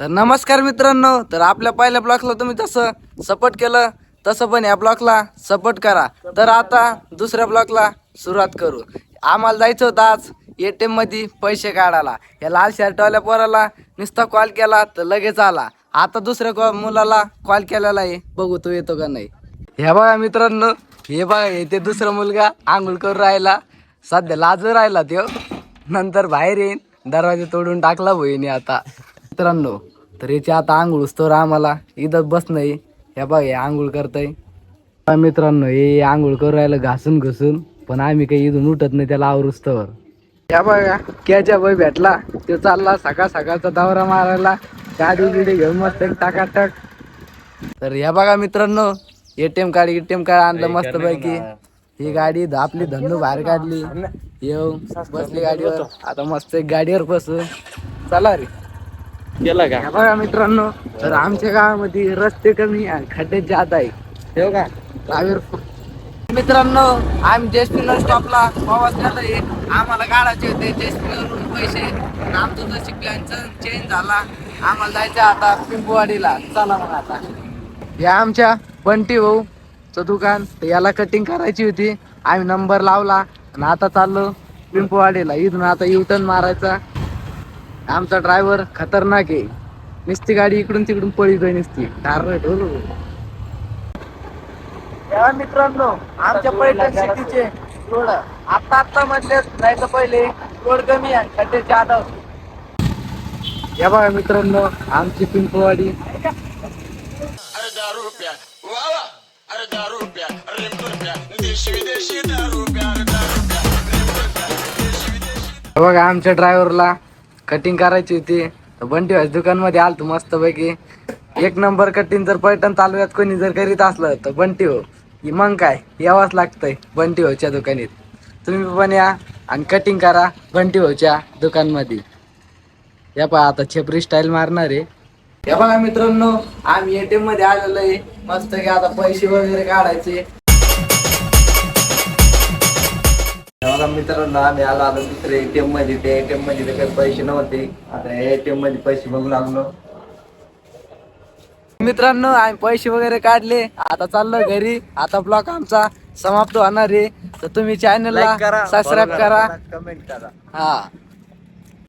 तर नमस्कार मित्रांनो तर आपल्या पहिल्या ब्लॉकला तुम्ही जसं सपोर्ट केलं तसं पण या ब्लॉकला सपोर्ट करा. तर आता दुसऱ्या ब्लॉकला सुरुवात करू. आम्हाला जायचं होतं आज ए टी एममध्ये पैसे काढायला. या लाल शर्टवाल्या पोराला नुसता कॉल केला तर लगेच आला. आता दुसऱ्या कॉ मुलाला कॉल केलेला आहे. बघू तो येतो का नाही. हे बघा मित्रांनो हे बघा हे ते दुसरा मुलगा आंघोळ करून राहिला. सध्या लाज राहिला त्यो. नंतर बाहेर येईन. दरवाजा तोडून टाकला बहिणी आता. मित्रांनो तर याची आता आंघोळ तर आम्हाला. इथं बस नाही. हे बघा हे आंघोळ करतय. मित्रांनो हे आंघोळ करून राहिलं घासून घुसून पण आम्ही काही इथून उठत नाही त्याला आवरुस्तवर या बघा क्याच्या बाई भेटला. तो चालला सकाळ सकाळचा दौरा मारायला. गाडी बिडी घेऊन मस्त एक टाकाटक. तर या बघा मित्रांनो एटीएम कार्ड एटीएम कार्ड आणलं मस्त पैकी. ही गाडी आपली धंदू बाहेर काढली. येऊ बसली गाडीवर. आता मस्त एक गाडीवर बसून चला रे. गेला का? हे बघा मित्रांनो तर आमच्या गावामध्ये रस्ते कमी आणि खड्डे जात आहे. ठेव का? दहावीर मित्रांनो आम्ही जेसपीनर स्टॉपला प्रवास केलाय आम्हाला काढायचे होते जेसपीवरून पैसे पण आमचं नशीब प्लॅनचा चेंज झाला आम्हाला जायचं आता पिंपवाडीला. चला मग आता. या आमच्या बंटी भाऊचं दुकान तर याला कटिंग करायची होती. आम्ही नंबर लावला आणि आता चाललो पिंपवाडीला. इथून आता युटर्न मारायचा. आमचा ड्रायव्हर खतरनाक आहे. नुसती गाडी इकडून तिकडून पळीतोय नुसती. ठार ढोल या मित्रांनो आमच्या पैठण सिटीचे रोड आता आता मधले नाही तर पहिले रोड कमी आहे खड्डे जादा या बघा मित्रांनो आमची पिंपवाडी बघा आमच्या ड्रायव्हरला कटिंग करायची होती. तर बंटी भाजी दुकानमध्ये आलतो मस्त पैकी एक नंबर कटिंग जर पैठण तालुक्यात कोणी जर करीत असलं तर बंटी हो मग काय? यावंच लागतंय बंटी भाऊच्या दुकानात. तुम्ही पण या आणि कटिंग करा बंटी भाऊच्या दुकानमध्ये. या पहा आता छपरी स्टाईल मारणार आहे. या बघा मित्रांनो आम्ही एटीएममध्ये आलेलो आहे. मस्त की आता पैसे वगैरे काढायचे. मित्रांनो आम्ही आलो. आता दुसरे एटीएममध्ये ते एटीएममध्ये तर काही पैसे नव्हते. आता एटीएममध्ये पैसे बघू लागलो. मित्रांनो आम्ही पैसे वगैरे काढले. आता चाललो घरी. आता ब्लॉग आमचा समाप्त होणार आहे. तर तुम्ही चॅनलला सबस्क्राईब करा कमेंट करा. हा.